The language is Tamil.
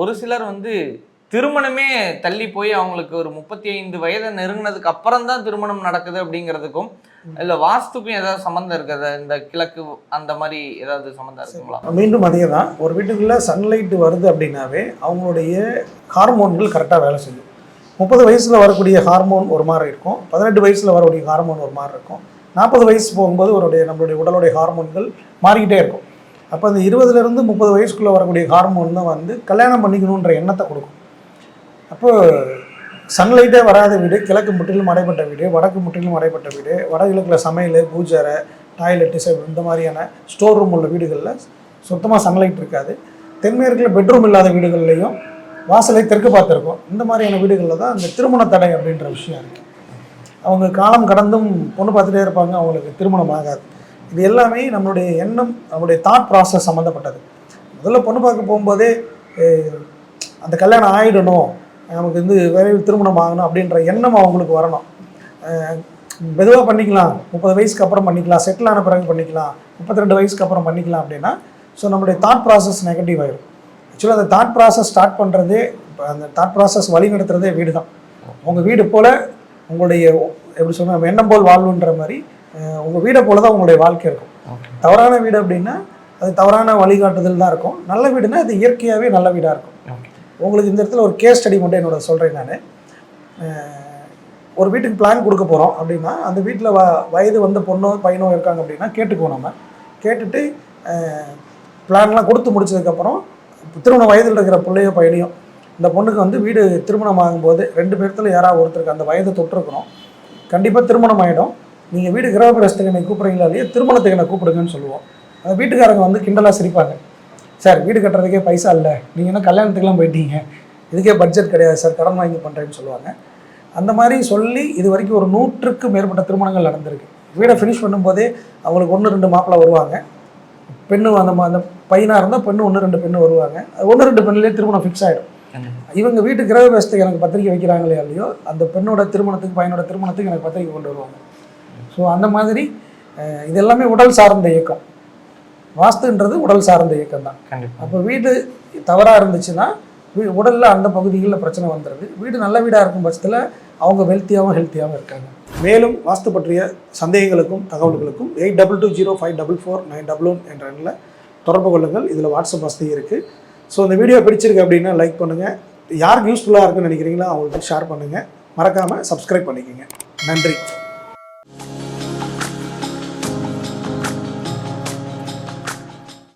ஒரு சிலர் வந்து திருமணமே தள்ளி போய் அவங்களுக்கு ஒரு முப்பத்தி ஐந்து வயதை நெருங்கினதுக்கு அப்புறம் தான் திருமணம் நடக்குது அப்படிங்கிறதுக்கும் இல்லை வாஸ்துக்கும் ஏதாவது சம்மந்தம் இருக்குதா? இந்த கிழக்கு அந்த மாதிரி ஏதாவது சம்மந்தம் இருக்குங்களா? மீண்டும் அதே தான் ஒரு வீட்டுக்குள்ளே சன்லைட் வருது அப்படின்னாவே அவங்களுடைய ஹார்மோன்கள் கரெக்டாக வேலை செய்யும். முப்பது வயசில் வரக்கூடிய ஹார்மோன் ஒரு மாதிரி இருக்கும். பதினெட்டு வயசில் வரக்கூடிய ஹார்மோன் ஒரு மாதிரி இருக்கும். நாற்பது வயசு போகும்போது அவருடைய நம்மளுடைய உடலுடைய ஹார்மோன்கள் மாறிக்கிட்டே இருக்கும். அப்போ அந்த இருபதுலேருந்து முப்பது வயசுக்குள்ளே வரக்கூடிய ஹார்மோன் தான் வந்து கல்யாணம் பண்ணிக்கணுன்ற எண்ணத்தை கொடுக்கும். அப்போ சன்லைட்டே வராத வீடு கிழக்கு முற்றிலும் அடைப்பட்ட வீடு வடக்கு முற்றிலும் அடைப்பட்ட வீடு வடகிழக்கில் சமையல் பூஜரை டாய்லெட்டு செவ் இந்த மாதிரியான ஸ்டோர் ரூம் உள்ள வீடுகளில் சுத்தமாக சன்லைட் இருக்காது. தென்மேற்கில் பெட்ரூம் இல்லாத வீடுகள்லையும் வாசலை தெற்கு பார்த்துருக்கோம். இந்த மாதிரியான வீடுகளில் தான் இந்த திருமண தடை அப்படின்ற விஷயம் இருக்குது அவங்க காலம் கடந்தும் பொண்ணு பார்த்துட்டே இருப்பாங்க அவங்களுக்கு திருமணம் ஆகாது. இது எல்லாமே நம்மளுடைய எண்ணம் நம்மளுடைய தாட் ப்ராசஸ் சம்மந்தப்பட்டது முதல்ல பொண்ணு பார்க்க போகும்போதே அந்த கல்யாணம் ஆகிடணும் நமக்கு வந்து விரைவில் திருமணம் ஆகணும் அப்படின்ற எண்ணம் அவங்களுக்கு வரணும். மெதுவாக பண்ணிக்கலாம். முப்பது வயசுக்கு அப்புறம் பண்ணிக்கலாம். செட்டில் ஆன பிறகு பண்ணிக்கலாம். முப்பத்தி ரெண்டு வயசுக்கு அப்புறம் பண்ணிக்கலாம் அப்படின்னா ஸோ நம்மளுடைய தாட் ப்ராசஸ் நெகட்டிவ் ஆயிடும் ஆக்சுவலாக அந்த தாட் ப்ராசஸ் ஸ்டார்ட் பண்ணுறதே அந்த தாட் ப்ராசஸ் வழிநடத்துறதே வீடு தான் உங்கள் வீடு போல் உங்களுடைய எப்படி சொல்லுங்கள் எண்ணம் போல் வாழ்வுன்ற மாதிரி உங்கள் வீடை போல தான் உங்களுடைய வாழ்க்கை இருக்கும். தவறான வீடு அப்படின்னா அது தவறான வழிகாட்டுதல் தான் இருக்கும். நல்ல வீடுனா அது இயற்கையாகவே நல்ல வீடாக இருக்கும். உங்களுக்கு இந்த இடத்துல ஒரு கேஸ் ஸ்டடி மட்டும் என்னோட சொல்கிறேன் நான். ஒரு வீட்டுக்கு பிளான் கொடுக்க போகிறோம் அப்படின்னா அந்த வீட்டில் வ வயது வந்த பொண்ணோ பையனோ இருக்காங்க அப்படின்னா கேட்டுக்குவோம் நம்ம. கேட்டுட்டு பிளான்லாம் கொடுத்து முடிச்சதுக்கப்புறம் திருமண வயதில் இருக்கிற பிள்ளையோ பையனையும் இந்த பொண்ணுக்கு வந்து வீடு திருமணம் ஆகும்போது ரெண்டு பேர்த்துல யாராவது ஒருத்தருக்கு அந்த வயதை தொட்டிருக்கணும். கண்டிப்பாக திருமணம் ஆகிடும் நீங்கள் வீடு கிரகப்பிரவேசத்துக்கு என்னை கூப்பிட்றீங்களா இல்லையா? திருமணத்துக்கு என்னை கூப்பிடுங்கன்னு சொல்லுவோம். அந்த வீட்டுக்காரங்க வந்து கிண்டலாக சிரிப்பாங்க. சார் வீடு கட்டுறதுக்கே பைசா இல்லை. நீங்கள் என்ன கல்யாணத்துக்குலாம் போயிட்டீங்க. இதுக்கே பட்ஜெட் கிடையாது சார். கடன் வாங்கி பண்ணுறேன்னு சொல்லுவாங்க. அந்த மாதிரி சொல்லி இது வரைக்கும் ஒரு நூற்றுக்கு மேற்பட்ட திருமணங்கள் நடந்திருக்கு. வீடை ஃபினிஷ் பண்ணும்போதே அவங்களுக்கு ஒன்று ரெண்டு மாப்பிள்ளை வருவாங்க. பெண்ணு அந்த மா- அந்த பையனாக இருந்தால் பெண்ணு ஒன்று ரெண்டு பெண்ணு வருவாங்க. ஒன்று ரெண்டு பெண்ணுலேயே திருமணம் ஃபிக்ஸ் ஆகிடும் இவங்க வீட்டு கிரகவேசத்துக்கு எனக்கு பத்திரிக்கை வைக்கிறாங்களே இல்லையோ அந்த பெண்ணோட திருமணத்துக்கு பையனோட திருமணத்துக்கு எனக்கு பத்திரிக்கை கொண்டு வருவாங்க. ஸோ அந்த மாதிரி அஹ், இது எல்லாமே உடல் சார்ந்த இயக்கம். வாஸ்துன்றது உடல் சார்ந்த இயக்கம் தான். அப்போ வீடு தவறாக இருந்துச்சுன்னா வீ- உடல்ல அந்த பகுதிகளில் பிரச்சனை வந்துடுது வீடு நல்ல வீடாக இருக்கும் பட்சத்தில் அவங்க வெல்த்தியாகவும் ஹெல்த்தியாகவும் இருக்காங்க. மேலும் வாஸ்து பற்றிய சந்தேகங்களுக்கும் தகவல்களுக்கும் eight double two zero five double four nine double one என்ற எண்ணில் தொடர்பு கொள்ளுங்கள். இதில் வாட்ஸ்அப் வசதி இருக்குது ஸோ இந்த வீடியோ பிடிச்சிருக்கு அப்படின்னா லைக் பண்ணுங்கள் யாருக்கு யூஸ்ஃபுல்லாக இருக்குன்னு நினைக்கிறீங்களோ அவங்களுக்கு ஷேர் பண்ணுங்கள் மறக்காமல் சப்ஸ்கிரைப் பண்ணிக்கோங்க. நன்றி.